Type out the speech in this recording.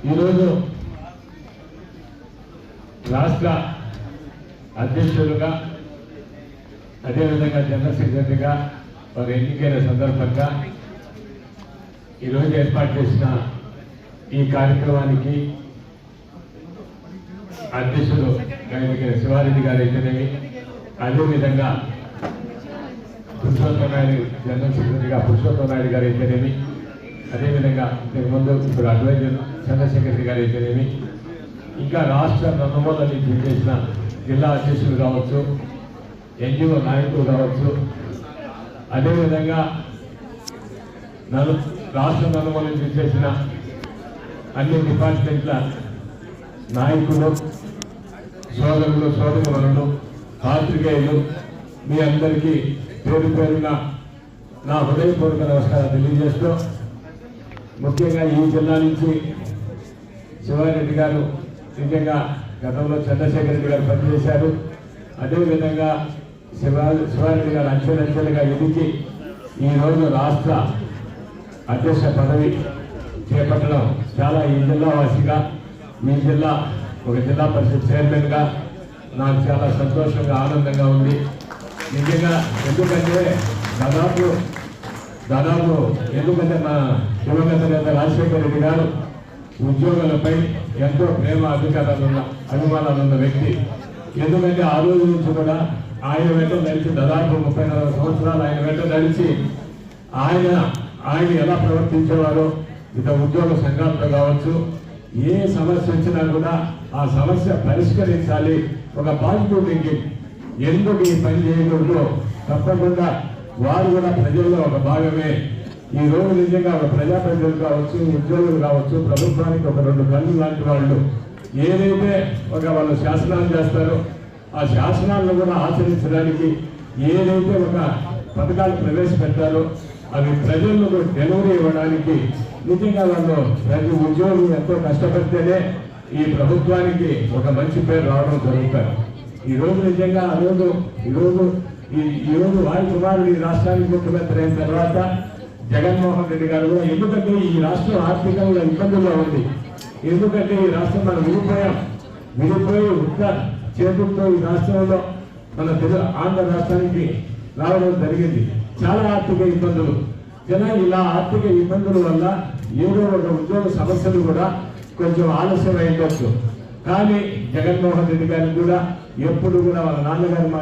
ఈరోజు రాష్ట్ర అధ్యక్షులుగా అదేవిధంగా జనరల్ సెక్రటరీగా వారు ఎన్నికైన సందర్భంగా ఈరోజు ఏర్పాటు చేసిన ఈ కార్యక్రమానికి అధ్యక్షులు ఎన్నికైన శివారెడ్డి గారు అయితేనేమి అదేవిధంగా పురుషోత్తమ నాయుడు జనరల్ సెక్రటరీగా పురుషోత్తమ నాయుడు గారు అయితేనేమి అదేవిధంగా ఇంతకుముందు ఇప్పుడు అడ్వైజర్ చంద్రశేఖర్ గారు అయితేనేమి ఇంకా రాష్ట్ర నలుమూల చేసిన జిల్లా అధ్యక్షులు కావచ్చు ఎన్జిఓ నాయకులు కావచ్చు అదేవిధంగా నలు రాష్ట్ర నలుమూల చేసిన అన్ని డిపార్ట్మెంట్ల నాయకులు సోదరులు సోదరులను పాత్రికేయులు మీ అందరికీ పేరు పేరున నా హృదయపూర్వక నమస్కారం తెలియజేస్తూ ముఖ్యంగా ఈ జిల్లా నుంచి శివారెడ్డి గారు నిజంగా గతంలో చంద్రశేఖర్ రెడ్డి గారు పనిచేశారు. అదేవిధంగా శివ శివారెడ్డి గారు అంచెలంచెలుగా ఎదిగి ఈరోజు రాష్ట్ర అధ్యక్ష పదవి చేపట్టడం చాలా ఈ జిల్లా వాసిగా మీ జిల్లా ఒక జిల్లా పరిషత్ చైర్మన్గా నాకు చాలా సంతోషంగా ఆనందంగా ఉంది. నిజంగా ఎందుకంటే దాదాపు దాదాపు ఎందుకంటే మా దివంగత నేత రాజశేఖర రెడ్డి గారు ఉద్యోగులపై ఎంతో ప్రేమ అధికారాలు ఉన్న ఉన్న వ్యక్తి. ఎందుకంటే ఆ రోజు నుంచి కూడా ఆయన వెంట నడిచి దాదాపు ముప్పై నాలుగు సంవత్సరాలు ఆయన వెంట నడిచి ఆయన ఆయన ఎలా ప్రవర్తించేవారో ఇతర ఉద్యోగ సంఘాలతో కావచ్చు ఏ సమస్య వచ్చినా కూడా ఆ సమస్య పరిష్కరించాలి. ఒక పాజిటివ్ థింకింగ్ ఎందుకు ఈ పని చేయకూడదు? తప్పకుండా వారు కూడా ప్రజల్లో ఒక భాగమే. ఈ రోజు నిజంగా ఒక ప్రజాప్రతినిధులు కావచ్చు ఉద్యోగులు కావచ్చు ప్రభుత్వానికి ఒక రెండు కళ్ళు లాంటి వాళ్ళు. ఏదైతే ఒక వాళ్ళు శాసనాలు చేస్తారో ఆ శాసనాలను కూడా ఆచరించడానికి ఏదైతే ఒక పథకాలు ప్రవేశపెట్టారో అవి ప్రజలకు డెలివరీ ఇవ్వడానికి నిజంగా వాళ్ళు ప్రతి ఉద్యోగులు ఎంతో కష్టపడితేనే ఈ ప్రభుత్వానికి ఒక మంచి పేరు రావడం జరుగుతారు ఈ రోజు నిజంగా ఆ రోజు ఈరోజు రోజు ఈ ఈ వారి కుమారుడు ఈ రాష్ట్రానికి ముఖ్యమంత్రి అయిన తర్వాత జగన్మోహన్ రెడ్డి గారు కూడా ఎందుకంటే ఈ రాష్ట్రం ఆర్థికంగా ఇబ్బందుల్లో ఉంది. ఎందుకంటే ఈ రాష్ట్రం మనం విడిపోయాం. విడిపోయి ఉత్త చేతులతో ఈ రాష్ట్రంలో మన తెలుగు ఆంధ్ర రాష్ట్రానికి రావడం జరిగింది. చాలా ఆర్థిక ఇబ్బందులు. జనం ఇలా ఆర్థిక ఇబ్బందుల వల్ల ఏదో ఒక ఉద్యోగ సమస్యలు కూడా కొంచెం ఆలస్యం అయ్యవచ్చు కానీ జగన్మోహన్ రెడ్డి గారిని కూడా ఎప్పుడు కూడా వాళ్ళ నాన్నగారు